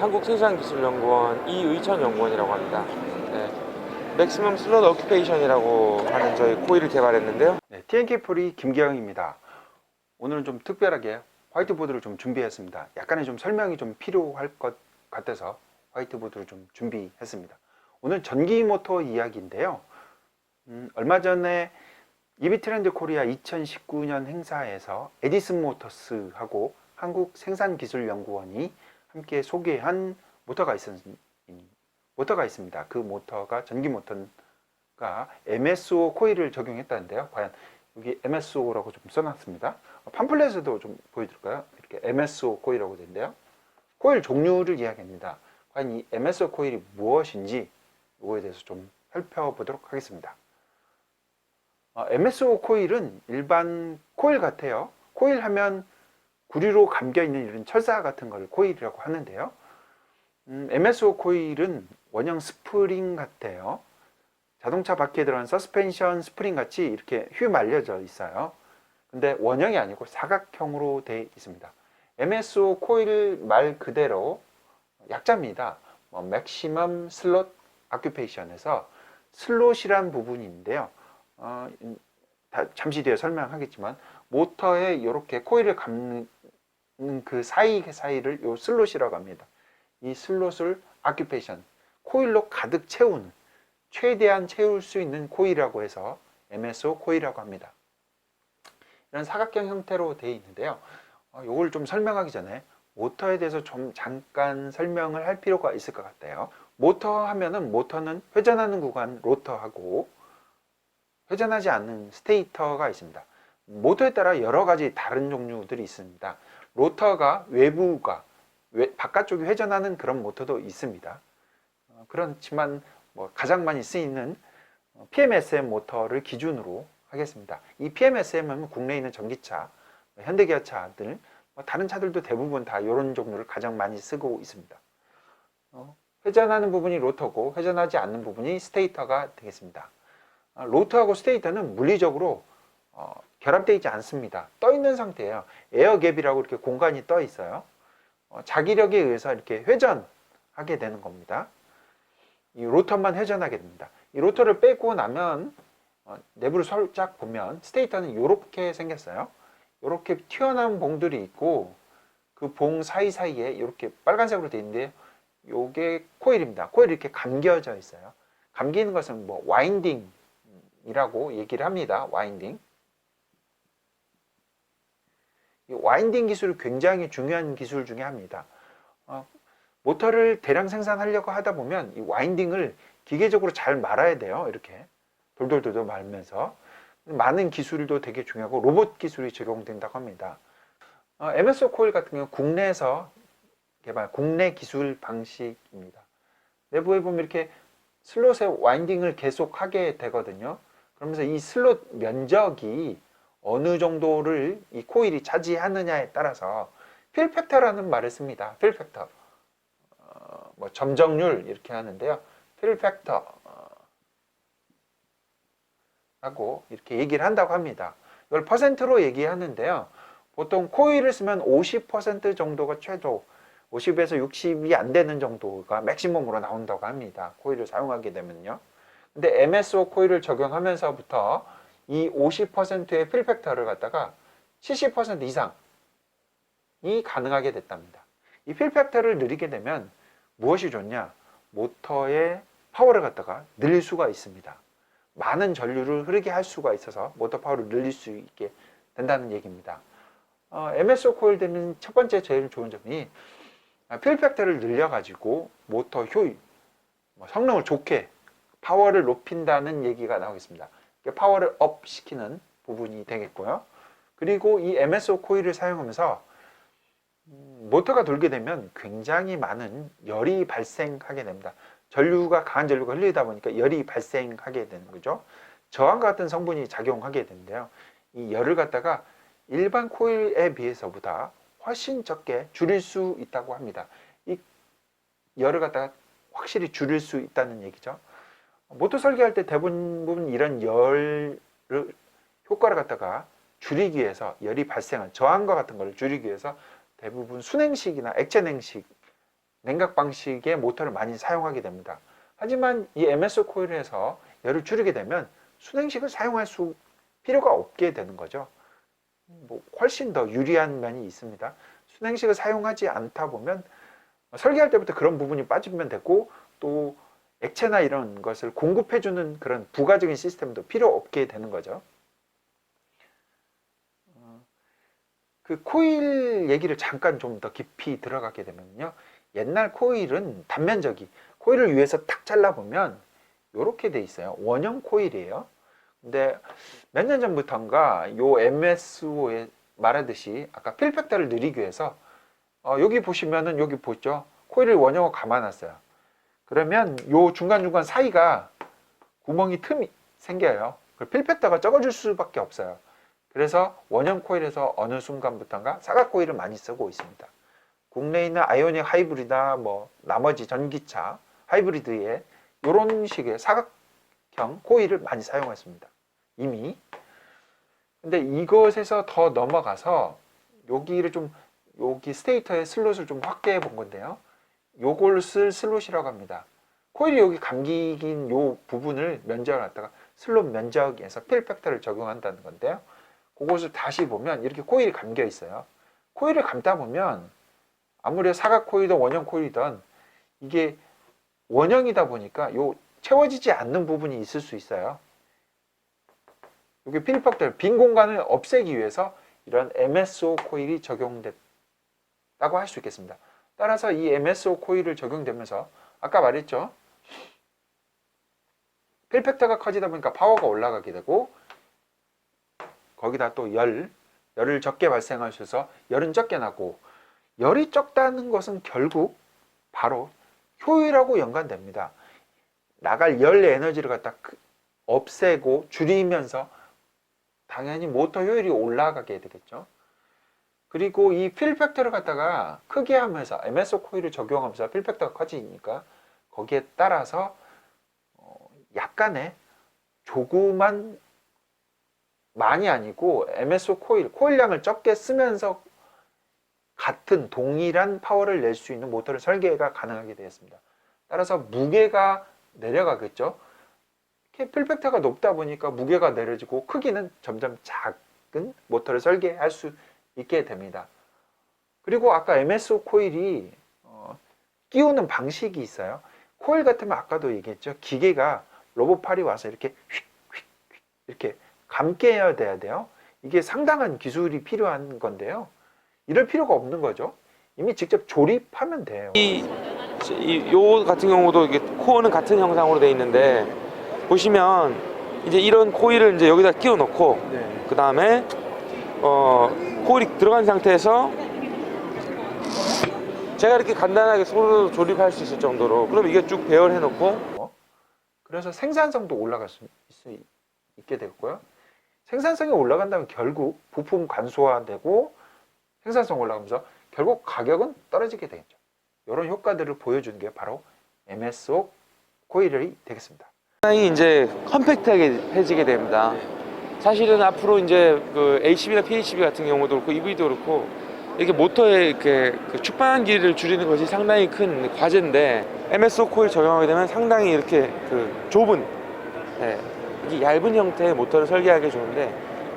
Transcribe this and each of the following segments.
한국생산기술연구원 이의천 연구원이라고 합니다. 네. 맥시멈 슬롯 어큐페이션이라고 하는 저희 코일을 개발했는데요. 네, TNK4리 김기영입니다. 오늘은 좀 특별하게 화이트보드를 좀 준비했습니다. 약간의 좀 설명이 좀 필요할 것 같아서 화이트보드를 좀 준비했습니다. 오늘 전기 모터 이야기인데요. 음, 얼마 전에 이비 트렌드 코리아 2019년 행사에서 에디슨 모터스하고 한국 생산기술연구원이 함께 소개한 모터가 있, 모터가 있습니다. 그 모터가 전기 모터가 MSO 코일을 적용했다는데요. 과연 여기 MSO라고 좀 써놨습니다. 팜플렛에도 좀 보여드릴까요? 이렇게 MSO 코일이라고 되는데요. 코일 종류를 이야기합니다. 과연 이 MSO 코일이 무엇인지 이거에 대해서 좀 살펴보도록 하겠습니다. 어, MSO 코일은 일반 코일 같아요. 코일 하면 구리로 감겨 있는 이런 철사 같은 걸 코일이라고 하는데요. 음, MSO 코일은 원형 스프링 같아요. 자동차 바퀴에 들어간 서스펜션 스프링 같이 이렇게 휘 말려져 있어요. 근데 원형이 아니고 사각형으로 되어 있습니다. MSO 코일 말 그대로 약자입니다. 뭐 맥시멈 슬롯 아큐페이션에서 슬롯이란 부분인데요. 어, 다- 잠시 뒤에 설명하겠지만 모터에 이렇게 코일을 감는 그 사이 사이를 요 슬롯이라고 합니다. 이 슬롯을 아큐페이션 코일로 가득 채우는 최대한 채울 수 있는 코일이라고 해서 MSO 코일이라고 합니다. 이런 사각형 형태로 되어 있는데요. 어, 이걸 좀 설명하기 전에 모터에 대해서 좀 잠깐 설명을 할 필요가 있을 것 같아요. 모터 하면은 모터는 회전하는 구간 로터하고 회전하지 않는 스테이터가 있습니다. 모터에 따라 여러 가지 다른 종류들이 있습니다. 로터가 외부가 외- 바깥쪽이 회전하는 그런 모터도 있습니다. 어, 그렇지만 뭐 가장 많이 쓰이는 어, PMSM 모터를 기준으로 하겠습니다. 이 PMSM은 국내에 있는 전기차, 뭐 현대기아차들, 뭐 다른 차들도 대부분 다 이런 종류를 가장 많이 쓰고 있습니다. 어, 회전하는 부분이 로터고 회전하지 않는 부분이 스테이터가 되겠습니다. 아, 로터하고 스테이터는 물리적으로 어, 결합되어 있지 않습니다. 떠 있는 상태예요. 에어갭이라고 이렇게 공간이 떠 있어요. 어, 자기력에 의해서 이렇게 회전하게 되는 겁니다. 이 로터만 회전하게 됩니다. 이 로터를 빼고 나면 어, 내부를 살짝 보면 스테이터는 이렇게 생겼어요. 이렇게 튀어나온 봉들이 있고 그 봉 사이사이에 이렇게 빨간색으로 되어 있는데 이게 코일입니다. 코일이 이렇게 감겨져 있어요. 감기는 것은 뭐 와인딩 이라고 얘기를 합니다. 와인딩. 이 와인딩 기술이 굉장히 중요한 기술 중에 하나입니다. 어, 모터를 대량 생산하려고 하다 보면 이 와인딩을 기계적으로 잘 말아야 돼요. 이렇게 돌돌돌돌 말면서 많은 기술도 되게 중요하고 로봇 기술이 적용된다고 합니다. 어, MSO 코일 같은 경우 국내에서 개발, 국내 기술 방식입니다. 내부에 보면 이렇게 슬롯의 와인딩을 계속 하게 되거든요. 그러면서 이 슬롯 면적이 어느 정도를 이 코일이 차지하느냐에 따라서 필 팩터라는 말을 씁니다. 필 팩터. 어, 뭐 점정률 이렇게 하는데요. 필 팩터 어, 라고 이렇게 얘기를 한다고 합니다. 이걸 퍼센트로 얘기하는데요. 보통 코일을 쓰면 50% 정도가 최소 50에서 60이 안 되는 정도가 맥시멈으로 나온다고 합니다. 코일을 사용하게 되면요. 근데 MSO 코일을 적용하면서부터 이 50%의 필팩터를 갖다가 70% 이상이 가능하게 됐답니다. 이 필팩터를 늘리게 되면 무엇이 좋냐? 모터의 파워를 갖다가 늘릴 수가 있습니다. 많은 전류를 흐르게 할 수가 있어서 모터 파워를 늘릴 수 있게 된다는 얘기입니다. 어, MSO 코일 되는 첫 번째 제일 좋은 점이 필팩터를 늘려가지고 모터 효율, 뭐 성능을 좋게 파워를 높인다는 얘기가 나오겠습니다. 파워를 업 시키는 부분이 되겠고요. 그리고 이 MSO 코일을 사용하면서 음, 모터가 돌게 되면 굉장히 많은 열이 발생하게 됩니다. 전류가 강한 전류가 흘리다 보니까 열이 발생하게 되는 거죠. 저항과 같은 성분이 작용하게 되는데요. 이 열을 갖다가 일반 코일에 비해서보다 훨씬 적게 줄일 수 있다고 합니다. 이 열을 갖다가 확실히 줄일 수 있다는 얘기죠. 모터 설계할 때 대부분 이런 열을 효과를 갖다가 줄이기 위해서 열이 발생한 저항과 같은 걸 줄이기 위해서 대부분 순행식이나 액체 냉식 냉각 방식의 모터를 많이 사용하게 됩니다. 하지만 이 MSO 코일에서 열을 줄이게 되면 순행식을 사용할 수 필요가 없게 되는 거죠. 뭐 훨씬 더 유리한 면이 있습니다. 순행식을 사용하지 않다 보면 설계할 때부터 그런 부분이 빠지면 되고 또 액체나 이런 것을 공급해주는 그런 부가적인 시스템도 필요 없게 되는 거죠. 어, 그 코일 얘기를 잠깐 좀 더 깊이 들어가게 되면요. 옛날 코일은 단면적이 코일을 위에서 탁 잘라보면 이렇게 돼 있어요. 원형 코일이에요. 근데 몇 년 전부터인가 요 MSO에 말하듯이 아까 필팩터를 늘리기 위해서 어, 여기 보시면은 여기 보죠. 코일을 원형으로 감아놨어요. 그러면 요 중간중간 사이가 구멍이 틈이 생겨요. 그 필팩터가 적어질 수밖에 없어요. 그래서 원형 코일에서 어느 순간부터인가 사각 코일을 많이 쓰고 있습니다. 국내에 있는 아이오닉 하이브리드나 뭐 나머지 전기차 하이브리드에 이런 식의 사각형 코일을 많이 사용했습니다. 이미. 근데 이것에서 더 넘어가서 여기를 좀 여기 스테이터의 슬롯을 좀 확대해 본 건데요. 요걸 쓸 슬롯이라고 합니다. 코일이 여기 감기긴 요 부분을 면적을 갖다가 슬롯 면적에서 필 팩터를 적용한다는 건데요. 그것을 다시 보면 이렇게 코일이 감겨 있어요. 코일을 감다 보면 아무리 사각 코일이든 원형 코일이든 이게 원형이다 보니까 요 채워지지 않는 부분이 있을 수 있어요. 여기 필팩터 빈 공간을 없애기 위해서 이런 MSO 코일이 적용됐다고 할 수 있겠습니다. 따라서 이 MSO 코일을 적용되면서 아까 말했죠. 필팩터가 커지다 보니까 파워가 올라가게 되고 거기다 또 열, 열을 적게 발생하셔서 열은 적게 나고 열이 적다는 것은 결국 바로 효율하고 연관됩니다. 나갈 열 에너지를 갖다 그- 없애고 줄이면서 당연히 모터 효율이 올라가게 되겠죠. 그리고 이 필팩터를 갖다가 크게 하면서 MSO 코일을 적용하면서 필팩터가 커지니까 거기에 따라서 어, 약간의 조그만 많이 아니고 MSO 코일, 코일량을 적게 쓰면서 같은 동일한 파워를 낼 수 있는 모터를 설계가 가능하게 되었습니다. 따라서 무게가 내려가겠죠. 필팩터가 높다 보니까 무게가 내려지고 크기는 점점 작은 모터를 설계할 수 있게 됩니다. 그리고 아까 MSO 코일이 어, 끼우는 방식이 있어요. 코일 같으면 아까도 얘기했죠. 기계가 로봇팔이 와서 이렇게 휙, 휙, 휙 이렇게 감게 해야 돼야 돼요. 이게 상당한 기술이 필요한 건데요. 이럴 필요가 없는 거죠. 이미 직접 조립하면 돼요. 이, 이, 요 같은 경우도 이게 코어는 같은 형상으로 돼 있는데 보시면 이제 이런 코일을 이제 여기다 끼워 넣고 네. 그 다음에 어 코일이 들어간 상태에서 제가 이렇게 간단하게 손으로 조립할 수 있을 정도로 그럼 이게 쭉 배열해 놓고 그래서 생산성도 올라갈 수, 수 있게 되고요. 생산성이 올라간다면 결국 부품 간소화되고 생산성 올라가면서 결국 가격은 떨어지게 되겠죠. 이런 효과들을 보여주는 게 바로 MSO 코일이 되겠습니다. 상당히 이제 컴팩트하게 해지게 됩니다. 사실은 앞으로 이제 그 HB나 PHB 같은 경우도 그렇고 EV도 그렇고 이렇게 모터의 이렇게 그 축방한 길이를 줄이는 것이 상당히 큰 과제인데 MSO 코일 적용하게 되면 상당히 이렇게 그 좁은 예, 이게 얇은 형태의 모터를 설계하기 좋은데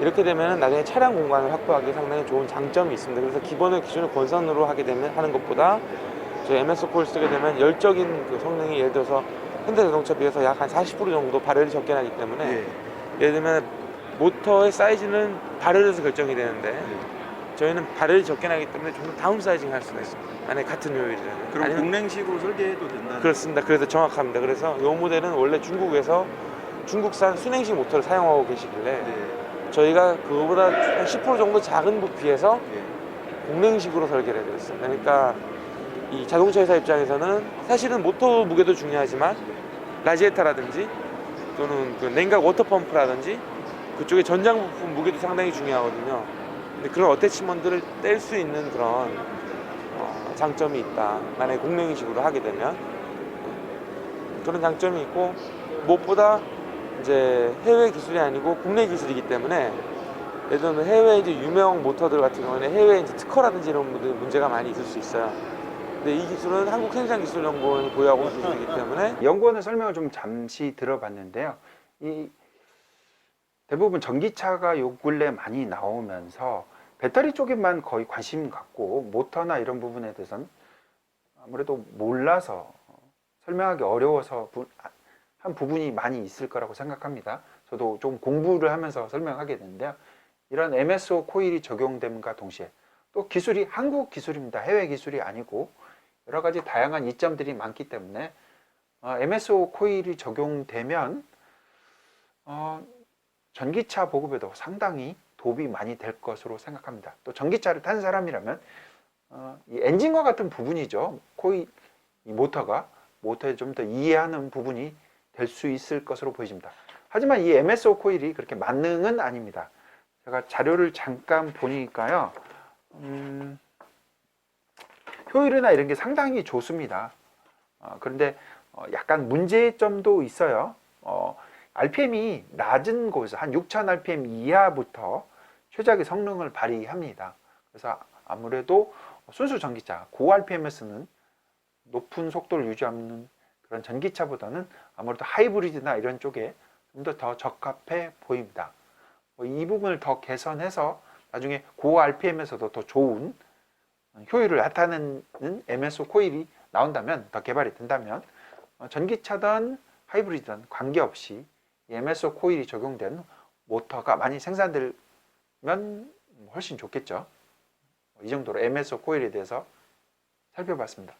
이렇게 되면 나중에 차량 공간을 확보하기 상당히 좋은 장점이 있습니다. 그래서 기본의 기준을 권선으로 하게 되면 하는 것보다 저 MSO 코일 쓰게 되면 열적인 그 성능이 예를 들어서 현대 자동차 비해서 약 한 40% 정도 발열이 적게 나기 때문에 예를 들면 모터의 사이즈는 발열에서 결정이 되는데 저희는 발열이 적게 나기 때문에 좀더 다운 사이징 할 수가 있습니다. 만약 같은 요일이라면. 그럼 아니면- 공랭식으로 설계해도 된다는 그렇습니다. 그래서 정확합니다. 그래서 이 모델은 원래 중국에서 중국산 순행식 모터를 사용하고 계시길래 네. 저희가 그거보다 한 10% 정도 작은 부피에서 네. 공랭식으로 설계를 해드렸습니다. 그러니까 이 자동차 회사 입장에서는 사실은 모터 무게도 중요하지만 라지에타라든지 또는 그 냉각 워터펌프라든지 그쪽에 전장 부품 무게도 상당히 중요하거든요. 근데 그런 어태치먼트를 뗄 수 있는 그런 어, 장점이 있다. 만약에 공랭식으로 하게 되면 그런 장점이 있고 무엇보다 이제 해외 기술이 아니고 국내 기술이기 때문에 들면 해외 이제 유명 모터들 같은 경우는 해외 이제 특허라든지 이런 분들 문제가 많이 있을 수 있어요. 근데 이 기술은 한국행상기술연구원이 보유하고 있는 기술이기 때문에 연구원의 설명을 좀 잠시 들어봤는데요. 이 대부분 전기차가 요 근래 많이 나오면서 배터리 쪽에만 거의 관심 갖고 모터나 이런 부분에 대해서는 아무래도 몰라서 설명하기 어려워서 부- 한 부분이 많이 있을 거라고 생각합니다. 저도 좀 공부를 하면서 설명하게 되는데요. 이런 MSO 코일이 적용됨과 동시에 또 기술이 한국 기술입니다. 해외 기술이 아니고 여러 가지 다양한 이점들이 많기 때문에 어, MSO 코일이 적용되면 어, 전기차 보급에도 상당히 도움이 많이 될 것으로 생각합니다. 또 전기차를 탄 사람이라면 어, 이 엔진과 같은 부분이죠. 코일 이 모터가 모터에 좀 더 이해하는 부분이 될 수 있을 것으로 보여집니다. 하지만 이 MSO 코일이 그렇게 만능은 아닙니다. 제가 자료를 잠깐 보니까요. 음, 효율이나 이런 게 상당히 좋습니다. 어, 그런데 어, 약간 문제점도 있어요. 어, RPM이 낮은 곳에서 한 6000 RPM 이하부터 최적의 성능을 발휘합니다. 그래서 아무래도 순수 전기차, 고 RPM에 쓰는 높은 속도를 유지하는 그런 전기차보다는 아무래도 하이브리드나 이런 쪽에 좀 더 더 적합해 보입니다. 뭐이 부분을 더 개선해서 나중에 고 RPM에서도 더 좋은 효율을 나타내는 MSO 코일이 나온다면 더 개발이 된다면 어, 전기차든 하이브리드든 관계없이 이 MSO 코일이 적용된 모터가 많이 생산되면 훨씬 좋겠죠. 이 정도로 MSO 코일에 대해서 살펴봤습니다.